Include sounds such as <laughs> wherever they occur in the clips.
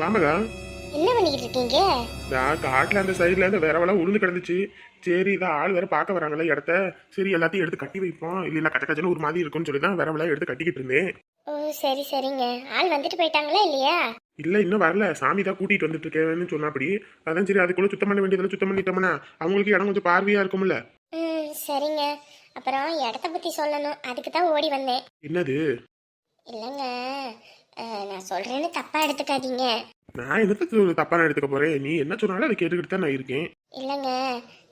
வாமகா. என்ன பண்ணிக்கிட்டு இருக்கீங்க? நான் காட்டுல அந்த சைடுல இந்த வேறவெல்லாம் உளுந்து கிடந்துச்சு. சரி இதான் ஆள் வேற பார்க்க வராங்கல்ல இடத்த. சரி எல்லாத்தையும் எடுத்து கட்டி வைப்போம். இல்லைன்னா கச்ச கச்சன்னு ஒரு மாதிரி இருக்கும்னு சொல்லி தான் வேறவெல்லாம் எடுத்து கட்டிக்கிட்டு இருந்தேன். ஓ சரி சரிங்க. ஆள் வந்துட்டு போயிட்டாங்களா இல்லையா? இல்ல இன்னும் வரல. சாமி தான் கூட்டிட்டு வந்துட்டு இருக்கேன்னு சொன்னா அப்படி அதான் சரி அதுக்குள்ள சுத்தம் பண்ண வேண்டியதுல சுத்தம் பண்ணிட்டோம்னா அவங்களுக்கு இடம் கொஞ்சம் பார்வையா இருக்கும்ல. ம் சரிங்க. அப்புறம் இடத்த பத்தி சொல்லணும். அதுக்கு தான் ஓடி வந்தேன். என்னது? இல்லைங்க. நான் சொல்றேன்னு தப்பா எடுத்துக்காதீங்க. நான் என்னத்துக்கு ஒரு தப்பா நான் எடுத்துக்க போறேன்? நீ என்ன சொன்னாலும் அதை கேட்டுக்கிட்டு தான் நான் இருக்கேன். இல்லைங்க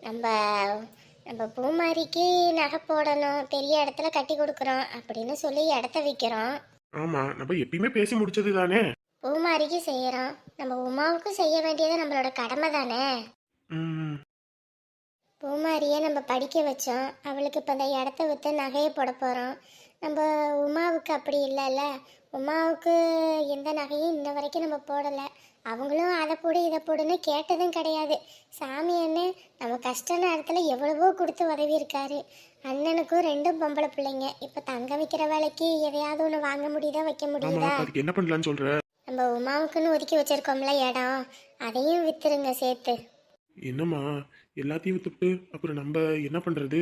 நம்ம நம்ம பூமாரிக்கு நகை போடணும் பெரிய இடத்துல கட்டி கொடுக்குறோம் அப்படின்னு சொல்லி இடத்த விற்கிறோம் ஆமா நம்ம எப்பயுமே பேசி முடிச்சது தானே பூமாரிக்கு செய்யறோம். நம்ம உமாவுக்கும் செய்ய வேண்டியது நம்மளோட கடமை தானே? பூமாரியை நம்ம படிக்க வச்சோம். அவளுக்கு இப்போ இந்த இடத்த விற்று நகையை போட போகிறோம் நம்ம உமாவுக்கு அப்படி இல்லைல்ல? உமாவுக்கு எந்த நகையும் இன்ன வரைக்கும் நம்ம போடலை. அவங்களும் அதை போடு இதை போடுன்னு கேட்டதும் கிடையாது. சாமி அண்ணன் நம்ம கஷ்ட நேரத்தில் எவ்வளவோ கொடுத்து உதவி இருக்காரு அண்ணனுக்கும் ரெண்டும் பொம்பளை பிள்ளைங்க. இப்போ தங்க வைக்கிற வேலைக்கு எதையாவது ஒன்று வாங்க முடியுதா வைக்க முடியுதா? என்ன பண்ணலாம்னு சொல்ற? நம்ம உமாவுக்குன்னு ஒதுக்கி வச்சிருக்கோம்ல இடம். அதையும் வித்துருங்க சேர்த்து. என்னம்மா எல்லாத்தையும் வித்துட்டு அப்புறம் நம்ம என்ன பண்றது?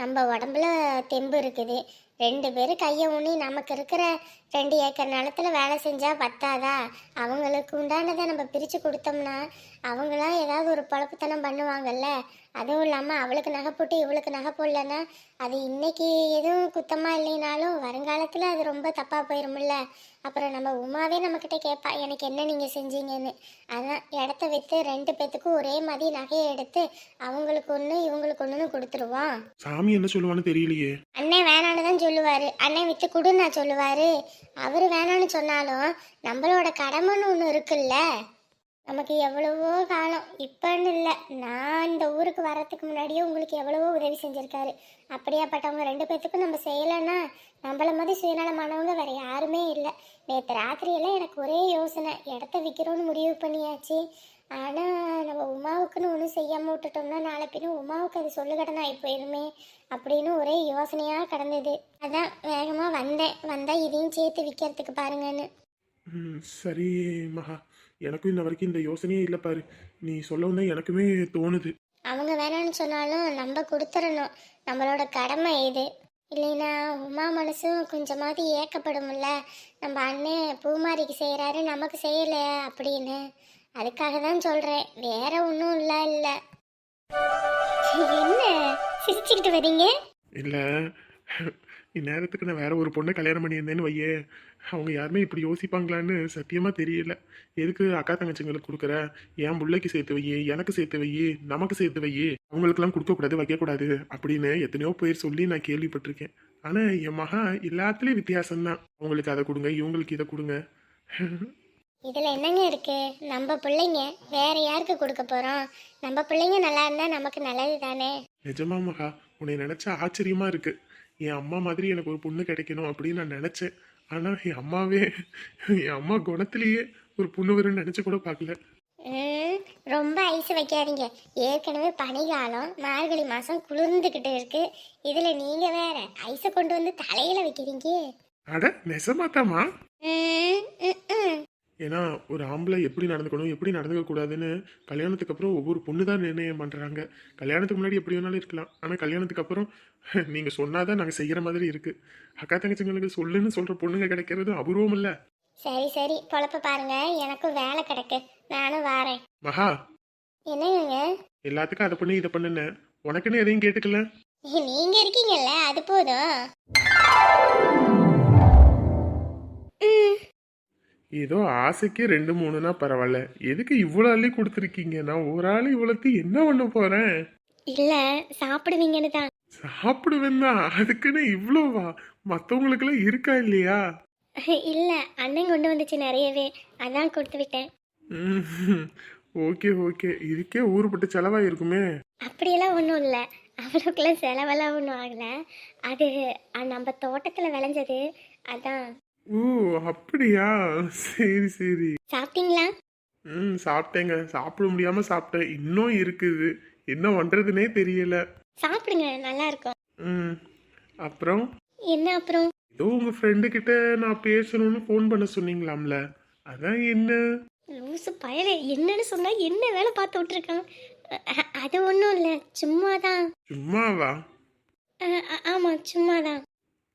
நம்ம உடம்புல தெம்பு இருக்குது. ரெண்டு பேரும் கையை ஊனி நமக்கு இருக்கிற ரெண்டு ஏக்கர் நிலத்துல வேலை செஞ்சால் பத்தாதா? அவங்களுக்கு உண்டானதை நம்ம பிரித்து கொடுத்தோம்னா அவங்களாம் ஏதாவது ஒரு பொழப்புத்தனம் பண்ணுவாங்கல்ல? அதுவும் இல்லாமல் அவளுக்கு நகை போட்டு இவளுக்கு நகை போடலன்னா அது இன்னைக்கு எதுவும் குத்தமாக இல்லைனாலும் வருங்காலத்தில் அது ரொம்ப தப்பாக போயிருமில்ல அப்புறம் நம்ம உமாவே நம்மக்கிட்ட கேட்பா எனக்கு என்ன நீங்கள் செஞ்சீங்கன்னு? அதான் இடத்த விற்று ரெண்டு பேத்துக்கும் ஒரே மாதிரி நகையை எடுத்து அவங்களுக்கு ஒன்று இவங்களுக்கு ஒன்றுன்னு கொடுத்துருவோம் சாமி என்ன சொல்லுவான்னு தெரியலையே. அண்ணன் வேணான்னு தான் சொல்லுவார். அண்ணன் விற்று கொடுன்னு நான் சொல்லுவார். அவர் வேணான்னு சொன்னாலும் நம்மளோட கடமைன்னு ஒன்று இருக்குல்ல நமக்கு எவ்வளவோ காலம். இப்போன்னு இல்லை நான் இந்த ஊருக்கு வர்றதுக்கு முன்னாடியே உங்களுக்கு எவ்வளவோ உதவி செஞ்சுருக்காரு. அப்படியாப்பட்டவங்க ரெண்டு பேர்த்துக்கும் நம்ம செய்யலைன்னா நம்மள மாதிரி சுயநலமானவங்க வேற யாருமே இல்லை. நேற்று ராத்திரியெல்லாம் எனக்கு ஒரே யோசனை. இடத்த விற்கிறோன்னு முடிவு பண்ணியாச்சு. ஆனால் நம்ம உமாவுக்குன்னு ஒன்றும் செய்யாமல் விட்டுட்டோம்னா நாளை பின்ன உமாவுக்கு அது சொல்லுகடனா போயிருமே அப்படின்னு ஒரே யோசனையாக கிடந்தது. அதான் வேகமாக வந்தேன். வந்தால் இதையும் சேர்த்து விற்கிறதுக்கு பாருங்கன்னு. ம், சரி மகா. எனக்கும் இன்ன வரைக்கும் இந்த யோசனையே இல்லை பாரு. நீ சொல்லவும் எனக்குமே தோணுது. அவங்க வேணாம்னு சொன்னாலும் நம்ம கொடுத்துடணும். நம்மளோட கடமை இது. இல்லைன்னா உமா மனசும் கொஞ்சமாவது ஏக்கப்படும்ல. நம்ம அண்ணன் பூமாரிக்கு செய்கிறாரு நமக்கு செய்யலை அப்படின்னு. அதுக்காக தான் சொல்கிறேன் வேற ஒன்றும் இல்லை இல்லை. என்ன சிரிச்சுக்கிட்டு வரீங்க இல்லை. இந்நேரத்துக்கு நான் வேற ஒரு பொண்ணை கல்யாணம் பண்ணியிருந்தேன்னு வையே. அவங்க யாருமே இப்படி யோசிப்பாங்களான்னு சத்தியமாக தெரியல. எதுக்கு அக்கா தங்கச்சிங்களுக்கு கொடுக்குற? என் பிள்ளைக்கு சேர்த்து வை எனக்கு சேர்த்து வை நமக்கு சேர்த்து வை அவங்களுக்கெல்லாம் கொடுக்கக்கூடாது வைக்கக்கூடாது அப்படின்னு எத்தனையோ பேர் சொல்லி நான் கேள்விப்பட்டிருக்கேன். ஆனால் என் மகா எல்லாத்துலேயும் வித்தியாசம்தான். அவங்களுக்கு அதை கொடுங்க இவங்களுக்கு இதை கொடுங்க. இதில் என்னங்க இருக்கு? நம்ம பிள்ளைங்க வேற யாருக்கு கொடுக்க போகிறோம் நம்ம பிள்ளைங்க நல்லா இருந்தால் நமக்கு நல்லது தானே நிஜமா மகா உன்னை நினைச்சா ஆச்சரியமா இருக்கு. என் அம்மா மாதிரி எனக்கு ஒரு பொண்ணு கிடைக்கணும் அப்படின்னு நான் நினைச்சேன். ஆனா என் அம்மாவே என் அம்மா குணத்திலேயே ஒரு பொண்ணு வரும்னு நினைச்சு கூட பார்க்கல. ரொம்ப ஐஸ் வைக்காதீங்க. ஏற்கனவே பனிகாலம் மார்கழி மாதம் குளிர்ந்துக்கிட்டு இருக்கு. இதில் நீங்கள் வேற ஐஸை கொண்டு வந்து தலையில் வைக்கிறீங்க. அட நெசமாத்தாமா. ஏன்னா ஒரு ஆம்பளை எப்படி நடந்துக்கணும் எப்படி நடந்துக்க கூடாதுன்னு கல்யாணத்துக்கு அப்புறம் ஒவ்வொரு பொண்ணு தான் நிர்ணயம் பண்றாங்க. கல்யாணத்துக்கு முன்னாடி எப்படி வேணாலும் இருக்கலாம். ஆனா கல்யாணத்துக்கு அப்புறம் நீங்க சொன்னாதான் நாங்க செய்யற மாதிரி இருக்கு. அக்கா தங்கச்சிங்களுக்கு சொல்லுன்னு சொல்ற பொண்ணுங்க கிடைக்கிறது அபூர்வம் இல்ல. சரி சரி. பொழப்ப பாருங்க. எனக்கும் வேலை கிடக்கு. நானும் வாரேன். மகா! என்னங்க எல்லாத்துக்கும் அதை பண்ணி இதை பண்ணுன உனக்குன்னு எதையும் கேட்டுக்கல? நீங்க இருக்கீங்கல்ல அது போதும். ம், ஏதோ ஆசைக்கு ரெண்டு மூணுனா பரவாயில்ல. எதுக்கு இவ்வளோ அள்ளி கொடுத்துருக்கீங்க? நான் ஒரு ஆள் இவ்வளோத்து என்ன பண்ண போறேன்? இல்ல சாப்பிடுவீங்கன்னு தான். சாப்பிடுவேன் தான் அதுக்குன்னு இவ்வளோவா? மற்றவங்களுக்கெல்லாம் இருக்கா இல்லையா? <laughs> இல்ல அண்ணன் கொண்டு வந்துச்சு நிறையவே. அதான் கொடுத்து விட்டேன். Okay okay. இதுக்கே ஊருப்பட்டு செலவாக இருக்குமே அப்படியெல்லாம் ஒன்றும் இல்லை. அவ்வளோக்கெல்லாம் செலவெல்லாம் ஒன்றும் ஆகலை. அது நம்ம தோட்டத்தில் விளைஞ்சது. அதான். ஓ அப்படியா? சரி சரி. சாப்பிட்டீங்களா? ம் சாப்பிட்டேங்க. சாப்பிட முடியாம சாப்பிட்டேன். இன்னும் இருக்குது. என்ன பண்றதுனே தெரியல. சாப்பிடுங்க நல்லா இருக்கும். ம் அப்புறம்? என்ன அப்புறம்? ஏதோ உங்க ஃப்ரெண்டு கிட்ட நான் பேசணும்னு ஃபோன் பண்ண சொன்னீங்களாம்ல. அதான் என்ன? லூசு பயலே. என்னன்னு சொன்னா என்ன வேலை பார்த்து விட்ருக்கான் அ- அது ஒன்றும் இல்லை. சும்மா தான் சும்மாவா ஆமாம் சும்மா தான்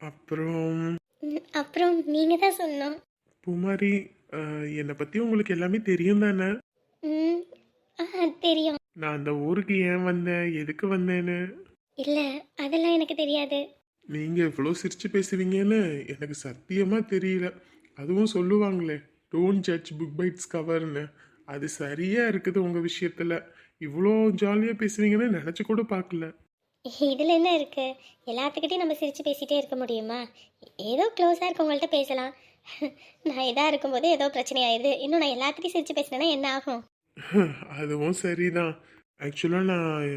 அப்புறம்? அப்புறம் நீங்கள் தான் சொன்னோம் பூமாரி என்னை பற்றி உங்களுக்கு எல்லாமே தெரியும் தானே? ம் தெரியும். நான் அந்த ஊருக்கு ஏன் வந்தேன்? எதுக்கு வந்தேன்னு? இல்லை அதெல்லாம் எனக்கு தெரியாது. நீங்கள் இவ்வளோ சிரிச்சு பேசுவீங்கன்னு எனக்கு சத்தியமாக தெரியல. அதுவும் சொல்லுவாங்களே don't judge book by its கவர்னு அது சரியாக இருக்குது உங்கள் விஷயத்தில். இவ்வளோ ஜாலியாக பேசுவீங்கன்னு நினச்சி கூட பார்க்கல. இதில் என்ன இருக்கு? எல்லாத்துக்கிட்டையும் நம்ம சிரித்து பேசிட்டே இருக்க முடியுமா? ஏதோ க்ளோஸாக இருக்கவங்கள்ட்ட பேசலாம். நான் இதாக இருக்கும்போது ஏதோ பிரச்சனை ஆயிடுது இன்னும் நான் எல்லாத்துட்டையும் சிரித்து பேசினேன்னா என்ன ஆகும்? <laughs> அதுவும் சரிதான். ஆக்சுவலாக நான்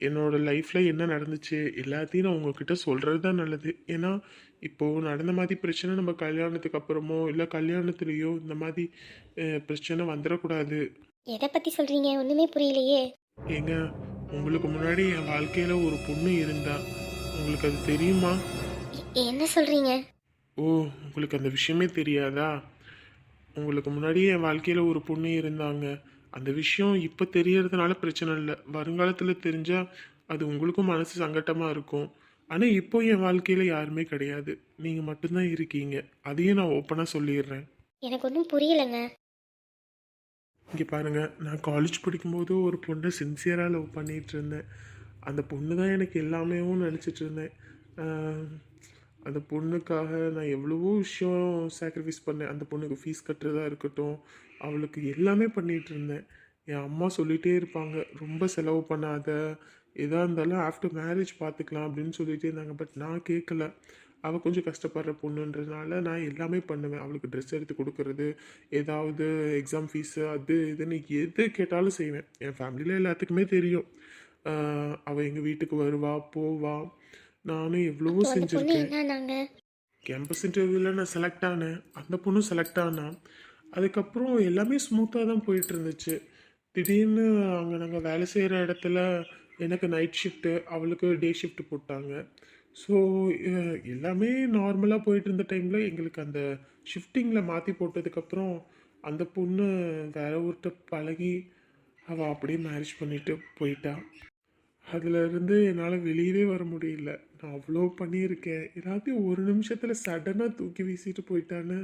என்னோட லைஃப்பில் என்ன நடந்துச்சு எல்லாத்தையும் நான் உங்ககிட்ட சொல்கிறது தான் நல்லது. ஏன்னா இப்போது நடந்த மாதிரி பிரச்சனை நம்ம கல்யாணத்துக்கு அப்புறமோ இல்லை கல்யாணத்துலேயோ இந்த மாதிரி பிரச்சனை வந்துடக்கூடாது. எதை பற்றி சொல்கிறீங்க ஒன்றுமே புரியலையே. ஏங்க உங்களுக்கு முன்னாடி என் வாழ்க்கையில் ஒரு பொண்ணு இருந்தா உங்களுக்கு அது தெரியுமா? என்ன சொல்கிறீங்க ஓ உங்களுக்கு அந்த விஷயமே தெரியாதா? உங்களுக்கு முன்னாடி என் வாழ்க்கையில் ஒரு பொண்ணு இருந்தாங்க. அந்த விஷயம் இப்போ தெரியறதுனால பிரச்சனை இல்லை. வருங்காலத்தில் தெரிஞ்சால் அது உங்களுக்கும் மனசு சங்கட்டமாக இருக்கும். ஆனால் இப்போ என் வாழ்க்கையில் யாருமே கிடையாது. நீங்கள் மட்டும்தான் இருக்கீங்க. அதையும் நான் ஓப்பனாக சொல்லிடுறேன். எனக்கு ஒன்றும் புரியலைங்க. இங்கே பாருங்கள் நான் காலேஜ் படிக்கும்போது ஒரு பொண்ணை சின்சியராக லவ் பண்ணிகிட்டு இருந்தேன். அந்த பொண்ணு தான் எனக்கு எல்லாமேவும் நினச்சிட்டு இருந்தேன். அந்த பொண்ணுக்காக நான் எவ்வளவோ விஷயம் சாக்ரிஃபைஸ் பண்ணேன். அந்த பொண்ணுக்கு ஃபீஸ் கட்டுறதா இருக்கட்டும் அவளுக்கு எல்லாமே பண்ணிகிட்டு இருந்தேன். என் அம்மா சொல்லிகிட்டே இருப்பாங்க ரொம்ப செலவு பண்ணாத எதாக இருந்தாலும் ஆஃப்டர் மேரேஜ் பார்த்துக்கலாம் அப்படின்னு சொல்லிகிட்டே இருந்தாங்க. பட் நான் கேட்கல அவள் கொஞ்சம் கஷ்டப்படுற பொண்ணுன்றதுனால நான் எல்லாமே பண்ணுவேன். அவளுக்கு ட்ரெஸ் எடுத்து கொடுக்கறது ஏதாவது எக்ஸாம் ஃபீஸு அது இதுன்னு எது கேட்டாலும் செய்வேன். என் ஃபேமிலியில் எல்லாத்துக்குமே தெரியும். ஆஹ் அவ எங்கள் வீட்டுக்கு வருவா போவா. நானும் எவ்வளவோ செஞ்சுருக்கேன். கேம்பஸ் இன்டர்வியூவில் நான் செலக்ட் ஆனேன். அந்த பொண்ணும் செலக்ட் ஆனா. அதுக்கப்புறம் எல்லாமே ஸ்மூத்தாக தான் போயிட்டு இருந்துச்சு. திடீர்னு அங்கே நாங்கள் வேலை செய்கிற இடத்துல எனக்கு நைட் ஷிஃப்ட்டு அவளுக்கு டே ஷிஃப்ட் போட்டாங்க. ஸோ எல்லாமே நார்மலாக போயிட்டு இருந்த டைமில் எங்களுக்கு அந்த ஷிஃப்டிங்கில் மாற்றி போட்டதுக்கப்புறம் அந்த பொண்ணு வேற ஒருத்த பழகி அவள் அப்படியே மேரேஜ் பண்ணிட்டு போயிட்டா. அதுல இருந்து என்னால் வெளியவே வர முடியல. நான் அவ்வளோ பண்ணியிருக்கேன். எல்லாத்தையும் ஒரு நிமிஷத்தில் சடனாக தூக்கி வீசிட்டு போயிட்டான்னு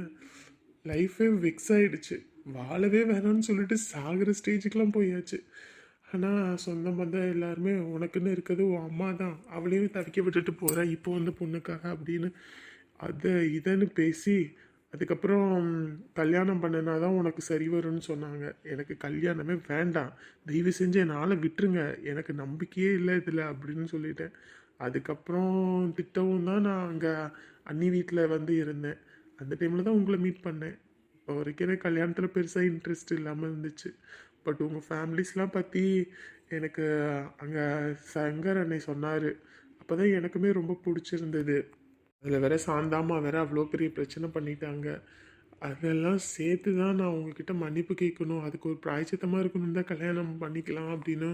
லைஃபே விக்ஸ் ஆகிடுச்சு வாழவே வேணாம்னு சொல்லிட்டு சாகிற ஸ்டேஜுக்கெலாம் போயாச்சு. ஆனால் சொந்த பந்தம் எல்லாருமே உனக்குன்னு இருக்கிறது உன் அம்மா தான். அவளையும் தவிக்க விட்டுட்டு போகிற இப்போ வந்த பொண்ணுக்காக அப்படின்னு. அதை இதன்னு பேசி அதுக்கப்புறம் கல்யாணம் பண்ணினா தான் உனக்கு சரி வரும்னு சொன்னாங்க. எனக்கு கல்யாணமே வேண்டாம். தயவு செஞ்சு என்னால் விட்டுருங்க. எனக்கு நம்பிக்கையே இல்லை இதில் அப்படின்னு சொல்லிட்டேன். அதுக்கப்புறம் திட்டவும் தான் நான் அங்கே அண்ணி வீட்டில் வந்து இருந்தேன். அந்த டைமில் தான் உங்களை மீட் பண்ணேன். இப்போ வரைக்கும் எனக்கு கல்யாணத்தில் பெருசாக இன்ட்ரெஸ்ட் இல்லாமல் இருந்துச்சு. பட் உங்கள் ஃபேமிலிஸ்லாம் பற்றி எனக்கு அங்கே சங்கர் அன்னை சொன்னார். அப்போ தான் எனக்குமே ரொம்ப பிடிச்சிருந்தது. அதில் வேற சாந்தாமா வேற அவ்வளோ பெரிய பிரச்சனை பண்ணிட்டாங்க. அதெல்லாம் சேர்த்து தான் நான் உங்ககிட்ட மன்னிப்பு கேட்கணும். அதுக்கு ஒரு பிராய்ச்சித்தமாக இருக்கணும் தான் கல்யாணம் பண்ணிக்கலாம் அப்படின்னு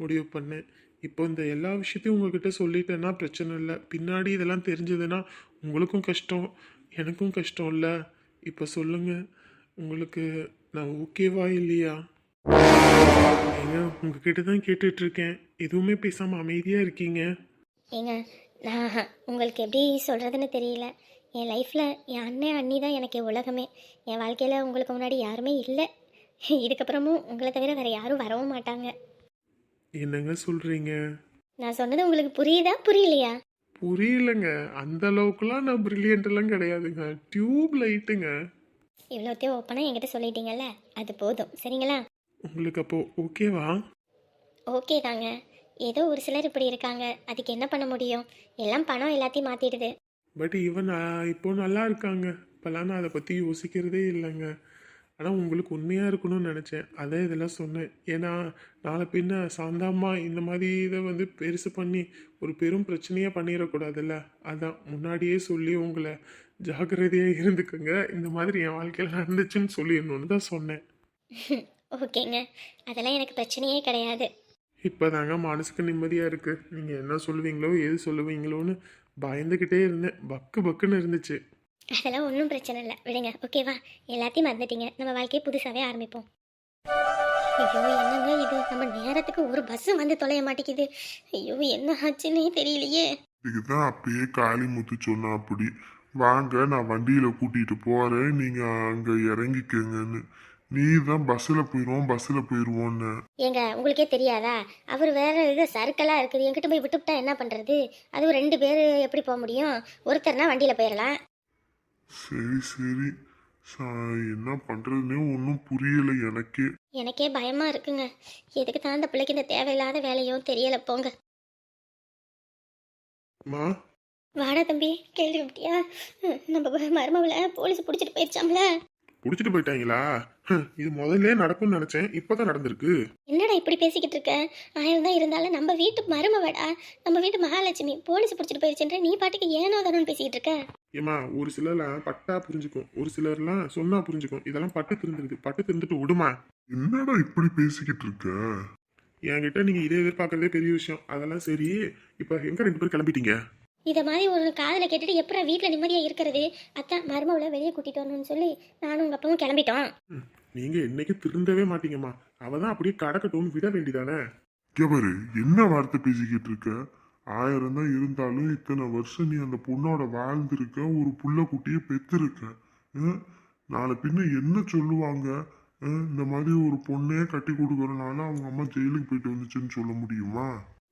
முடிவு பண்ணேன். இப்போ இந்த எல்லா விஷயத்தையும் உங்ககிட்ட சொல்லிட்டேன்னா பிரச்சனை இல்லை. பின்னாடி இதெல்லாம் தெரிஞ்சதுன்னா உங்களுக்கும் கஷ்டம் எனக்கும் கஷ்டம் இல்லை. இப்போ சொல்லுங்கள் உங்களுக்கு நான் ஓகேவா இல்லையா? ஏங்க உங்ககிட்ட தான் கேட்டுட்டு இருக்கேன் எதுவுமே பேசாமல் அமைதியாக இருக்கீங்க? ஏங்க நான் உங்களுக்கு எப்படி சொல்கிறதுன்னு தெரியல. என் லைஃப்பில் என் அண்ணன் அண்ணி தான் எனக்கு உலகமே. என் வாழ்க்கையில் உங்களுக்கு முன்னாடி யாருமே இல்லை. இதுக்கப்புறமும் உங்களை தவிர வேறு யாரும் வரவும் மாட்டாங்க. என்னங்க சொல்கிறீங்க நான் சொன்னது உங்களுக்கு புரியுதா புரியலையா? புரியலங்க. அந்த அளவுக்குலாம் நான் பிரில்லியன்ட் எல்லாம் கிடையாதுங்க. டியூப் லைட்டுங்க இவ்வளோத்தையும் ஓப்பனாக என்கிட்ட சொல்லிட்டீங்கல்ல? அது போதும். சரிங்களா? உங்களுக்கு அப்போ ஓகேவா? ஓகே தாங்க. ஏதோ ஒரு சிலர் இப்படி இருக்காங்க. அதுக்கு என்ன பண்ண முடியும்? எல்லாம் பணம் எல்லாத்தையும் மாற்றிடுது பட் இவன் நான் இப்போ நல்லா இருக்காங்க. இப்போல்லாம் நான் அதை பற்றி யோசிக்கிறதே இல்லைங்க. ஆனால் உங்களுக்கு உண்மையாக இருக்கணும்னு நினச்சேன். அதான் இதெல்லாம் சொன்னேன். ஏன்னா நாளை பின்ன சாந்தாம்மா இந்த மாதிரி இதை வந்து பெருசு பண்ணி ஒரு பெரும் பிரச்சனையாக பண்ணிடக்கூடாதுல்ல? அதான் முன்னாடியே சொல்லி உங்களை ஜாக்கிரதையாக இருந்துக்குங்க. இந்த மாதிரி என் வாழ்க்கையில் நடந்துச்சுன்னு சொல்லிடணும்னு தான் சொன்னேன். <laughs> ஓகேங்க. அதெல்லாம் எனக்கு பிரச்சனையே கிடையாது. இப்போதாங்க மனசுக்கு நிம்மதியாக இருக்குது நீங்கள் என்ன சொல்லுவீங்களோ எது சொல்லுவீங்களோன்னு பயந்துக்கிட்டே இருந்தேன். பக்கு பக்குன்னு இருந்துச்சு. அதெல்லாம் ஒன்றும் பிரச்சனை இல்லை. விடுங்க. ஓகேவா எல்லாத்தையும் மறந்துட்டீங்க. நம்ம வாழ்க்கையை புதுசாகவே ஆரம்பிப்போம். ஐயோ என்னங்க இது? நம்ம நேரத்துக்கு ஒரு பஸ் வந்து தொலைய மாட்டேங்குது. ஐயோ என்ன ஆச்சுன்னே தெரியலையே. இதுக்குதான் அப்பயே காளிமுத்து சொன்னா அப்படி. வாங்க நான் வண்டியில கூட்டிட்டு போறேன். நீங்க அங்க இறங்கிக்கங்கன்னு. நீ தான் பஸ்ல போயிருவோம் பஸ்ல போயிருவோன்னு ஏங்க உங்களுக்கே தெரியாதா? அவர் வேற இது சறுக்கெல்லாம் இருக்குது. என்கிட்ட போய் விட்டுவிட்டா என்ன பண்ணுறது அதுவும் ரெண்டு பேர் எப்படி போக முடியும்? ஒருத்தர்னா வண்டியில் போயிடலாம். சரி சரி. சா- என்ன பண்றதுன்னே ஒன்றும் புரியல எனக்கே. எனக்கே பயமா இருக்குங்க. எதுக்கு தான் அந்த பிள்ளைக்கு இந்த தேவையில்லாத வேலையும் தெரியல. போங்க. மா வாடா தம்பி கேள்வி விட்டியா நம்ம மருமகளை போலீஸ் பிடிச்சிட்டு போயிடுச்சாம்ல. குடிச்சிட்டு போயிட்டாங்களா? இது முதல்ல நடக்கும்னு நினைச்சேன் இப்பதான் நடந்திருக்கு. என்னடா இப்படி பேசிக்கிட்டு இருக்க? ஆயிரம் தான் இருந்தாலும் நம்ம வீட்டு மருமவடா நம்ம வீட்டு மகாலட்சுமி போலீஸ் பிடிச்சிட்டு போயிடுச்சுன்ற நீ பாட்டுக்கு ஏனோ தானோன்னு பேசிக்கிட்டு இருக்க? ஏமா ஒரு சிலர்லாம் பட்டா புரிஞ்சுக்கும் ஒரு சிலர்லாம் சொன்னா புரிஞ்சுக்கும். இதெல்லாம் பட்டு திருந்துருது பட்டு திருந்துட்டு விடுமா? என்னடா இப்படி பேசிக்கிட்டு இருக்க? என்கிட்ட நீங்க இதை எதிர்பார்க்கறதே பெரிய விஷயம். அதெல்லாம் சரி இப்ப எங்க ரெண்டு பேரும் கிளம்பிட்டீங்க? இதை மாதிரி ஒரு காதில் கேட்டுட்டு எப்பறம் வீட்டில் நிம்மதியாக இருக்கிறது? அத்தான் மருமவளை வெளியே கூட்டிட்டு வரணும்னு சொல்லி நானும் உங்கள் அப்பாவும் கிளம்பிட்டோம். நீங்க என்னைக்கு திருந்தவே மாட்டீங்கம்மா. அவ தான் அப்படியே கடக்கட்டும்னு விட வேண்டியதானே கேபாரு என்ன வார்த்தை பேசிக்கிட்டு இருக்க? ஆயிரம் தான் இருந்தாலும் இத்தனை வருஷம் நீ அந்த பொண்ணோட வாழ்ந்திருக்க ஒரு புள்ள குட்டியை பெத்திருக்க. ஆ? நாளை பின்ன என்ன சொல்லுவாங்க? இந்த மாதிரி ஒரு பொண்ணே கட்டி கொடுக்கறனால அவங்க அம்மா ஜெயிலுக்கு போயிட்டு வந்துச்சுன்னு சொல்ல முடியுமா?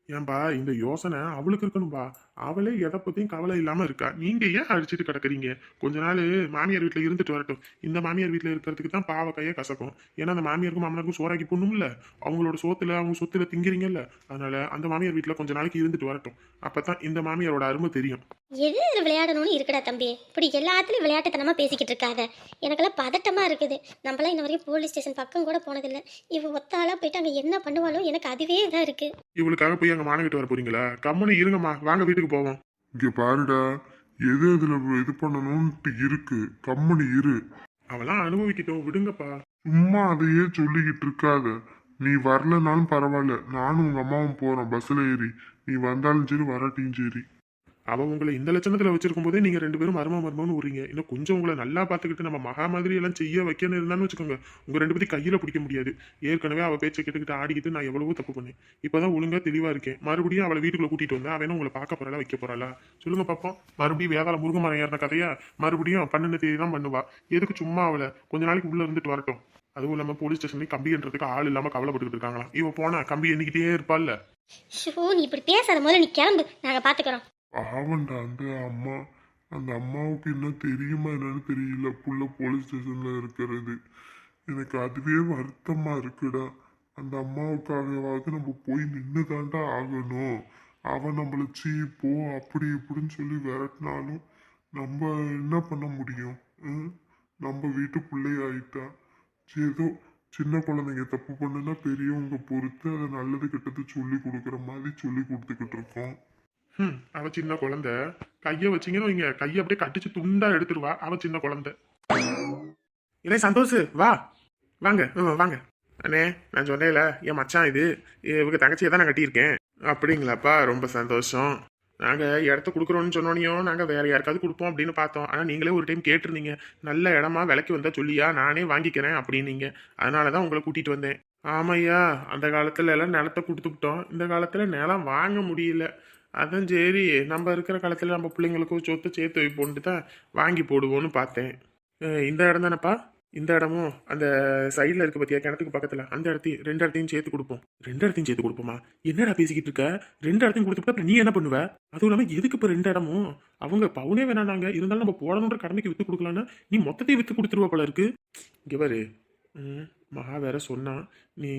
ஏன்பா இந்த யோசனை அவளுக்கு இருக்கணும்பா. அவளே எதை பத்தியும் கவலை இல்லாம இருக்கா? நீங்க ஏன் அடிச்சிட்டு கிடக்குறீங்க? கொஞ்ச நாள் மாமியார் வீட்டுல இருந்துட்டு வரட்டும். இந்த மாமியார் வீட்டுல இருக்கிறதுக்கு தான் பாவ கைய கசக்கும். ஏன்னா அந்த மாமியாருக்கும் மாமனாருக்கும் சோறாக்கி போடணும்ல அவங்களோட சோத்துல அவங்க சொத்துல திங்கிறீங்கல்ல? அதனால அந்த மாமியார் வீட்டுல கொஞ்ச நாளைக்கு இருந்துட்டு வரட்டும். அப்பதான் இந்த மாமியாரோட அருமை தெரியும். எது விளையாடணும்னு இருக்குடா தம்பி. இப்படி எல்லாத்துலேயும் விளையாட்டுத்தனமா பேசிக்கிட்டு இருக்காத. எனக்கெல்லாம் பதட்டமா இருக்குது. நம்மளாம் இன்ன வரைக்கும் போலீஸ் ஸ்டேஷன் பக்கம் கூட போனதில்லை. இவ ஒத்தாளா போயிட்டு அங்கே என்ன பண்ணுவாளோ எனக்கு அதுவே இதாக இருக்கு. இவளுக்காக போய் அங்க மானகிட்டு வர போறீங்களா? கம்முன்னு இருங்கம்மா. வாங்க வீட்டுக்கு போவோம். இங்க பாருடா. எது இதுல இது பண்ணணும்ட்டு இருக்கு. கம்மனி இரு. அவெல்லாம் அனுபவிக்கிட்டோம். விடுங்கப்பா. சும்மா அதையே சொல்லிக்கிட்டு இருக்காத. நீ வரலனாலும் பரவாயில்ல. நானும் உங்க அம்மாவும் போறோம். பஸ்ல ஏறி. நீ வந்தாலும் சரி வராட்டியும் சரி. அவன் உங்களை இந்த லட்சணத்துல வச்சிருக்கும் போதே நீங்க ரெண்டு பேரும் மர்ம மர்மம்னு உறீங்க இன்னும் கொஞ்சம் உங்களை நல்லா பார்த்துக்கிட்டு நம்ம மகா மாதிரி எல்லாம் செய்ய வைக்கணும் இருந்தான்னு வச்சுக்கோங்க. உங்க ரெண்டு பேரும் கையில பிடிக்க முடியாது. ஏற்கனவே அவ பேச்சை கேட்டுக்கிட்டு ஆடிக்கிட்டு நான் எவ்வளவோ தப்பு பண்ணேன். இப்பதான் ஒழுங்கா தெளிவா இருக்கேன். மறுபடியும் அவளை வீட்டுக்குள்ள கூட்டிட்டு வந்தேன் அவன் உங்களை பார்க்க போறாளா வைக்க போறாளா? சொல்லுங்க பாப்போம். மறுபடியும் வேதாள முருகமரம் ஏறின கதையா? மறுபடியும் பன்னெண்டு தேதி தான் பண்ணுவா. எதுக்கு சும்மா அவளை? கொஞ்ச நாளைக்கு உள்ள இருந்துட்டு வரட்டும். அதுவும் இல்லாம போலீஸ் ஸ்டேஷன்லயும் கம்பின்றதுக்கு ஆள் இல்லாம கவலைப்பட்டுக்கிட்டு இருக்காங்களாம். இவ போனா கம்பி எண்ணிக்கிட்டே இருப்பாள்ல. ஷோ நீ இப்படி பேசாத முதல்ல நீ கிளம்பு. நாங்கள் பார்த்துக்குறோம் பாவண்டா அந்த அம்மா. அந்த அம்மாவுக்கு என்ன தெரியுமா என்னன்னு தெரியல. புள்ள போலீஸ் ஸ்டேஷனில் இருக்கிறது. எனக்கு அதுவே வருத்தமாக இருக்குடா. அந்த அம்மாவுக்காகவாவது நம்ம போய் நின்று தாண்டா ஆகணும். அவன் நம்மளை சீ போ அப்படி இப்படின்னு சொல்லி விரட்டினாலும் நம்ம என்ன பண்ண முடியும்? நம்ம வீட்டு பிள்ளையாயிட்டா ஏதோ சின்ன குழந்தைங்க தப்பு பண்ணுன்னா பெரியவங்க பொறுத்து அதை நல்லது கெட்டது சொல்லி கொடுக்குற மாதிரி சொல்லி கொடுத்துக்கிட்டு இருக்கோம். ஹம், அவ சின்ன குழந்தை. கைய வச்சிங்கன்னு வைங்க. கைய அப்படியே கட்டிச்சு துண்டா எடுத்துருவா அவ சின்ன குழந்தை. இல்லை சந்தோஷ் வா. வாங்க வாங்க. அண்ணே நான் சொன்னேன்ல என் மச்சான் இது. இவங்க தங்கச்சியை தான் நான் கட்டியிருக்கேன். அப்படிங்களாப்பா ரொம்ப சந்தோஷம். நாங்கள் இடத்த கொடுக்குறோன்னு சொன்னோனையும் நாங்கள் வேற யாருக்காவது கொடுப்போம் அப்படின்னு பார்த்தோம். ஆனால் நீங்களே ஒரு டைம் கேட்டிருந்தீங்க. நல்ல இடமா விலைக்கு வந்தா சொல்லியா நானே வாங்கிக்கிறேன் அப்படின்னீங்க. அதனால தான் உங்களை கூட்டிட்டு வந்தேன். ஆமையா அந்த காலத்துல எல்லாம் நிலத்தை கொடுத்துக்கிட்டோம் இந்த காலத்துல நிலம் வாங்க முடியல. அதான் சரி. நம்ம இருக்கிற காலத்தில் நம்ம பிள்ளைங்களுக்கும் சொத்து சேர்த்து வைப்போன்ட்டு தான் வாங்கி போடுவோன்னு பார்த்தேன். இந்த இடம் தானேப்பா? இந்த இடமும் அந்த சைடில் இருக்க பற்றியா கிணத்துக்கு பக்கத்தில். அந்த இடத்தையும் ரெண்டு இடத்தையும் சேர்த்து கொடுப்போம். ரெண்டு இடத்தையும் சேர்த்து கொடுப்போமா? என்னடா பேசிக்கிட்டு இருக்க? ரெண்டு இடத்தையும் கொடுத்துட்டு அப்புறம் நீ என்ன பண்ணுவ? அதுவும் இல்லாமல் எதுக்கு இப்போ ரெண்டு இடமும்? அவங்க பவுனே வேணானாங்க இருந்தாலும் நம்ம போடணுன்ற கடமைக்கு விற்று கொடுக்கலான்னா நீ மொத்தத்தையும் விற்று கொடுத்துருவா போல இருக்கு. இங்கே பாரு. ம், மகா வேற சொன்னா நீ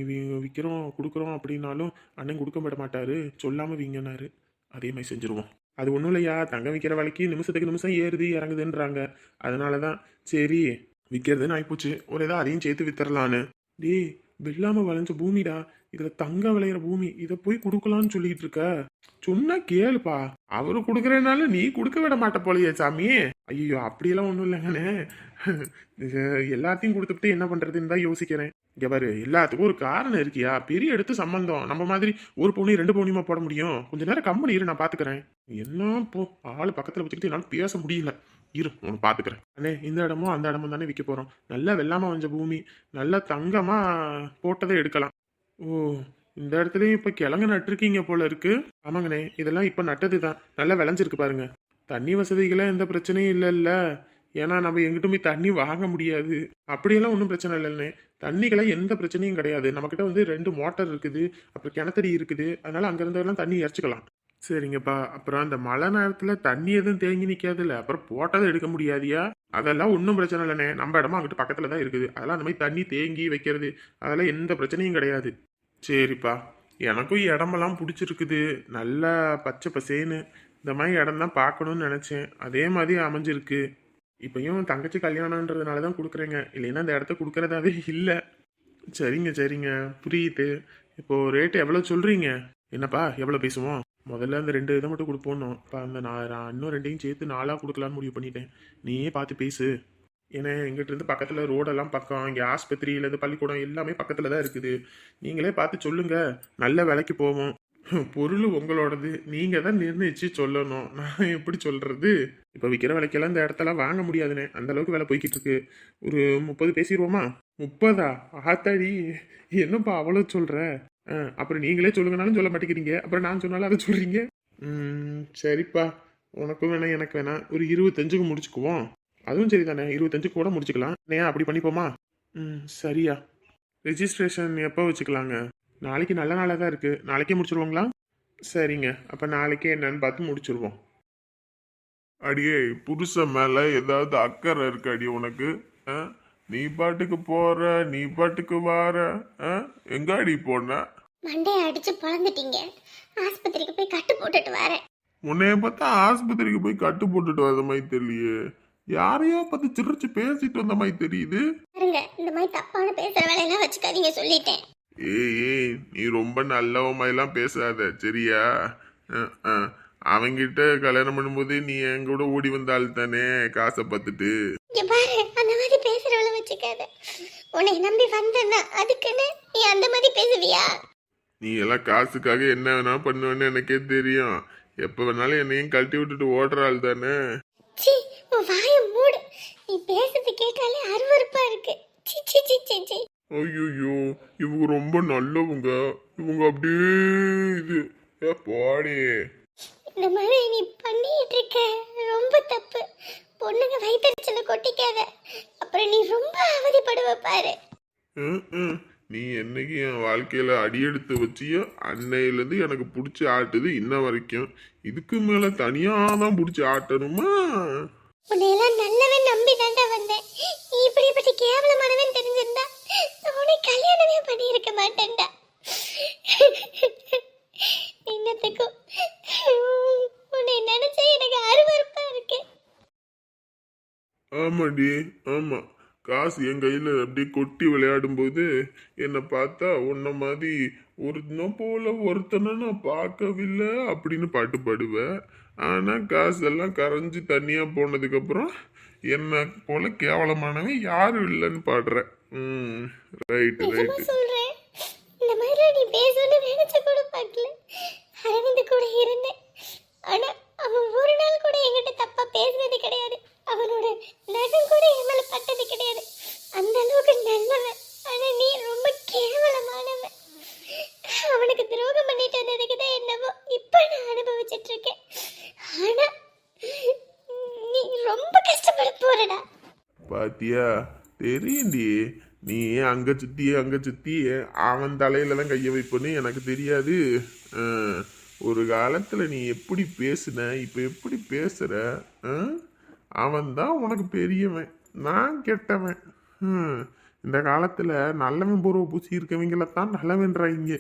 விற்கிறோம் கொடுக்குறோம் அப்படின்னாலும் அண்ணன் கொடுக்க விட மாட்டாரு. சொல்லாமல் வீங்கன்னாரு. அதே மாதிரி செஞ்சுருவோம். அது ஒன்றும் இல்லையா? தங்கம் விற்கிற விலைக்கு நிமிஷத்துக்கு நிமிஷம் ஏறுது இறங்குதுன்றாங்க. அதனால தான் சரி விற்கிறதுன்னு ஆகிப்போச்சு ஒரு ஏதோ அதையும் சேர்த்து வித்துறலான்னு டேய் வெள்ளாமல் வளைஞ்ச பூமிடா. இதில் தங்கம் விளையிற பூமி. இதை போய் கொடுக்கலான்னு சொல்லிட்டு இருக்க. சொன்னா கேளுப்பா. அவரு கொடுக்குறதுனால நீ கொடுக்க விட மாட்ட போலையே சாமி. ஐயோ அப்படியெல்லாம் ஒன்றும் இல்லைங்கண்ணே. <laughs> எல்லாத்தையும் கொடுத்துட்டு என்ன பண்றதுன்னு தான் யோசிக்கிறேன். இங்க பாரு எல்லாத்துக்கும் ஒரு காரணம் இருக்கியா? பெரிய எடுத்து சம்பந்தம். நம்ம மாதிரி ஒரு பவுனையும் ரெண்டு பவுனியுமா போட முடியும்? கொஞ்ச நேரம் கம்பெனி இரு நான் பாத்துக்கிறேன். என்ன போ ஆள் பக்கத்துல வச்சுக்கிட்டு என்னால பேச முடியல. இரு உன்னை பாத்துக்கிறேன். அண்ணே இந்த இடமும் அந்த இடமும் தானே விற்க போறோம். நல்லா வெள்ளாம வந்த பூமி நல்லா தங்கமா போட்டதை எடுக்கலாம். ஓ இந்த இடத்துலயும் இப்ப கிழங்கு நட்டிருக்கீங்க போல இருக்கு. ஆமாங்கண்ணே இதெல்லாம் இப்ப நட்டது தான் நல்லா விளைஞ்சிருக்கு பாருங்க. தண்ணி வசதிகளாம் எந்த பிரச்சனையும் இல்லைல்ல. ஏன்னா நம்ம எங்கிட்ட போய் தண்ணி வாங்க முடியாது. அப்படியெல்லாம் ஒன்றும் பிரச்சனை இல்லைண்ணே தண்ணிக்கெல்லாம் எந்த பிரச்சனையும் கிடையாது. நம்மக்கிட்ட வந்து ரெண்டு மோட்டர் இருக்குது. அப்புறம் கிணத்தடி இருக்குது. அதனால அங்கேருந்தெல்லாம் தண்ணி இறச்சிக்கலாம் சரிங்கப்பா. அப்புறம் அந்த மழை நேரத்தில் தண்ணி எதுவும் தேங்கி நிற்காதுல்ல அப்புறம் போட்டதை எடுக்க முடியாதியா? அதெல்லாம் ஒன்றும் பிரச்சனை இல்லைண்ணே. நம்ம இடமா அங்கிட்ட பக்கத்தில் தான் இருக்குது. அதெல்லாம் அந்த மாதிரி தண்ணி தேங்கி வைக்கிறது. அதெல்லாம் எந்த பிரச்சனையும் கிடையாது. சரிப்பா. எனக்கும் இடமெல்லாம் பிடிச்சிருக்குது. நல்லா பச்சை பசேன்னு. இந்த மாதிரி இடம் தான் பார்க்கணும்னு நினச்சேன். அதே மாதிரி அமைஞ்சிருக்கு. இப்பயும் தங்கச்சி கல்யாணன்றதுனால தான் கொடுக்குறேங்க. இல்லைன்னா அந்த இடத்த கொடுக்கறதாவே இல்லை. சரிங்க சரிங்க. புரியுது. இப்போ ரேட்டு எவ்வளோ சொல்கிறீங்க என்னப்பா எவ்வளோ பேசுவோம்? முதல்ல அந்த ரெண்டு இதை மட்டும் கொடுப்போம் இப்போ அந்த நான் நான் இன்னும் ரெண்டையும் சேர்த்து நாலாக கொடுக்கலான்னு முடிவு பண்ணிட்டேன். நீயே பார்த்து பேசு. ஏன்னா எங்கிட்டருந்து பக்கத்தில் ரோடெல்லாம் பக்கம் இங்கே ஆஸ்பத்திரி இல்லை பள்ளிக்கூடம் எல்லாமே பக்கத்தில் தான் இருக்குது. நீங்களே பார்த்து சொல்லுங்கள் நல்ல விலைக்கு போவோம். பொருள் உங்களோடது. நீங்கள் தான் நிர்ணயிச்சு சொல்லணும். நான் எப்படி சொல்கிறது இப்போ விற்கிற விலைக்கெல்லாம் இந்த இடத்தெல்லாம் வாங்க முடியாதுண்ணே அந்த அளவுக்கு வேலை போய்கிட்டு இருக்கு ஒரு முப்பது பேசிடுவோமா முப்பதா? ஆத்தாடி. என்னப்பா அவ்வளோ சொல்கிற அப்புறம் நீங்களே சொல்லுங்கனாலும் சொல்ல மாட்டேங்கிறீங்க. அப்புறம் நான் சொன்னாலும் அதை சொல்கிறீங்க சரிப்பா. உனக்கும் வேணாம் எனக்கு வேணாம். ஒரு இருபத்தஞ்சுக்கு முடிச்சுக்குவோம். அதுவும் சரி தானே இருபத்தஞ்சுக்கு கூட முடிச்சுக்கலாம். ஏன் அப்படி பண்ணிப்போமா? ம் சரியா. ரெஜிஸ்ட்ரேஷன் எப்போ வச்சுக்கலாங்க? நாளைக்கு நல்ல நாளாக தான் இருக்குது நாளைக்கே முடிச்சிருவோங்களா? சரிங்க. அப்போ நாளைக்கே என்னன்னு பார்த்து முடிச்சிருவோம். அடியே புருஷன் மேல ஏதாவது அக்கறை இருக்கு அடி உனக்கு? நீ பாட்டுக்கு போற நீ பாட்டுக்கு வார? எங்க அடி போன? மண்டையை அடிச்சு பழந்துட்டீங்க. ஆஸ்பத்திரிக்கு போய் கட்டு போட்டுட்டு வரேன். உன்னைய பார்த்தா ஆஸ்பத்திரிக்கு போய் கட்டு போட்டுட்டு வந்த மாதிரி தெரியலையே. யாரையோ பார்த்து சிரிச்சு பேசிட்டு வந்த மாதிரி தெரியுது. பாருங்க இந்த மாதிரி தப்பான பேசுற வேலையெல்லாம் வச்சுக்காதீங்க சொல்லிட்டேன். ஏய் ஏய் நீ ரொம்ப நல்லவ மாதிரிலாம் பேசாத சரியா. அவங்கிட்ட கல்யாணம் பண்ணும்போது நீ என் கூட ஓடி வந்தாள் தானே காசை பார்த்துட்டு. பாரு அந்த மாதிரி பேசுறவள வச்சுக்காத. உன்னை நம்பி வந்தேன்னா அதுக்குன்னு நீ அந்த மாதிரி பேசுவியா? நீ எல்லாம் காசுக்காக என்ன வேணாலும் பண்ணுவேன்னு எனக்கே தெரியும். எப்போ வேணாலும் என்னையும் கழட்டி விட்டுட்டு ஓடுற ஆள் தானே. சி உன் வாய மூடு. நீ பேசுறது கேட்டாலே அருவருப்பா இருக்கு. சி சி சி சி சி ஐயோ இவங்க ரொம்ப நல்லவங்க. இவங்க அப்படியே இது. ஏ போடி. இந்த மாதிரி நீ பண்ணிட்டு இருக்க ரொம்ப தப்பு. பொண்ணுங்க வயிற்றுச்சல கொட்டிக்காத. அப்புறம் நீ ரொம்ப அவதிப்படுவ பாரு. ம், ம். நீ என்னைக்கு என் வாழ்க்கையில அடியெடுத்து வச்சியோ அன்னையிலேருந்து எனக்கு பிடிச்சி ஆட்டுது இன்ன வரைக்கும். இதுக்கு மேல தனியா தான் பிடிச்சி ஆட்டணுமா? உன்னையெல்லாம் நல்லவன் நம்பி தாண்டா வந்தேன். நீ இப்படிப்பட்ட கேவலமானவன் தெரிஞ்சிருந்தா உன்னை கல்யாணமே பண்ணியிருக்க மாட்டேன்டா. இன்னத்துக்கும் உன்னை நினைச்சே எனக்கு அருவருப்பா இருக்கு. ஆமாடி ஆமா. காசு என் கையில் அப்படியே கொட்டி விளையாடும் போது என்னை பார்த்தா உன்ன மாதிரி ஒருத்தனை போல ஒருத்தனை நான் பார்க்கவில்லை அப்படின்னு பாட்டு பாடுவேன். ஆனால் காசெல்லாம் கரைஞ்சி தனியாக போனதுக்கப்புறம் என்னை போல கேவலமானவன் யாரும் இல்லைன்னு பாடுறேன். ம் நிஜமா ரைட்டு சொல்றேன். இந்த மாதிரி நீ பேசணும்னு நினைச்ச கூட பார்க்கல. அரவிந்த் கூட இருந்தேன். ஆனா அவன் ஒரு நாள் கூட என்கிட்ட தப்பா பேசுனது கிடையாது. அவனோட நகம் கூட என் மேல பட்டது கிடையாது. அந்த அளவுக்கு நல்லவன். ஆனா நீ ரொம்ப கேவலமானவன். அவனுக்கு துரோகம் பண்ணிட்டு வந்ததுக்கு தான் என்னவோ இப்ப நான் அனுபவிச்சிட்டு இருக்கேன். ஆனா நீ ரொம்ப கஷ்டப்பட போறடா. பாத்தியா? தெரியும்டி. நீ அங்கே சுத்தி அங்கே சுத்தி அவன் தலையில தான் கையை வைப்பன்னு எனக்கு தெரியாது. ஒரு காலத்தில் நீ எப்படி பேசுன இப்போ எப்படி பேசுகிற அவன் தான் உனக்கு பெரியவன். நான் கெட்டவன். இந்த காலத்தில் நல்லவன் பூர்வ பூசி இருக்கவங்களத்தான் நல்லவன்றாங்க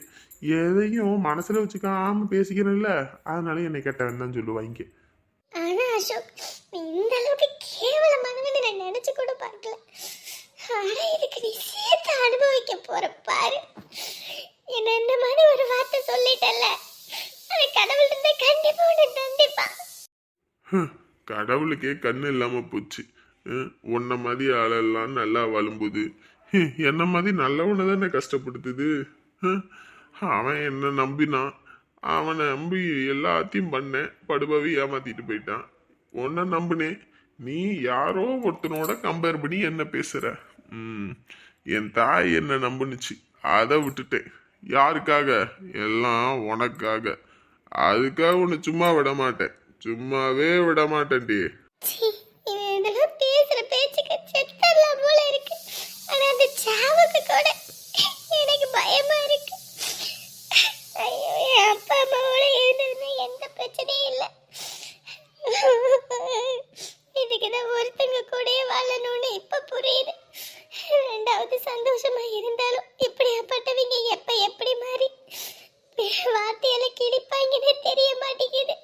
எதையும் மனசில் வச்சுக்காம பேசிக்கிறேன்ல. அதனால என்னை கெட்டவன் தான் சொல்லுவாங்க. ஆனால் அசோக் இந்த அளவுக்கு கேவலமானவன் நான் நினைச்சு கூட பார்க்கல. ஆனா இதுக்கு நீ சேர்த்து அனுபவிக்க போற பாரு. என்ன இந்த மாதிரி ஒரு வார்த்தை சொல்லிட்டல அது கடவுள் இருந்தா கண்டிப்பா உன்னை தண்டிப்பான். கடவுளுக்கே கண்ணு இல்லாம போச்சு. உன்ன மாதிரி ஆளெல்லாம் நல்லா வாழும்போது என்ன மாதிரி நல்லவனை தானே கஷ்டப்படுத்துது? அவன் என்ன நம்பினான்? அவனை நம்பி எல்லாத்தையும் பண்ணேன். படுபவி ஏமாத்திட்டு போயிட்டான். உன்னை நம்பினேன். நீ யாரோ ஒருத்தனோட கம்பேர் பண்ணி என்ன பேசுற? என் தாய் என்ன நம்புனுச்சு? அதை விட்டுட்டேன். யாருக்காக? எல்லாம் உனக்காக. அதுக்காக உன்னை சும்மா விட மாட்டேன். சும்மாவே விட மாட்டேன்டி. பேசுற பேச்சுக்கு செத்தரலாம் போல இருக்கு. ஆனா அந்த சாவுக்கு கூட எனக்கு பயமா இருக்கு. ஐயோ என் அப்பா அம்மாவோட எந்த பிரச்சனையும் இல்லை. இதுக்குதான் ஒருத்தங்க கூட வாழணும்னு இப்ப புரியுது. ரெண்டாவது சந்தோஷமா இருந்தாலும் இப்படி இப்படியாப்பட்டவங்க எப்ப எப்படி மாறி? வார்த்தையில கிழிப்பாங்கன்னு தெரிய மாட்டேங்குது.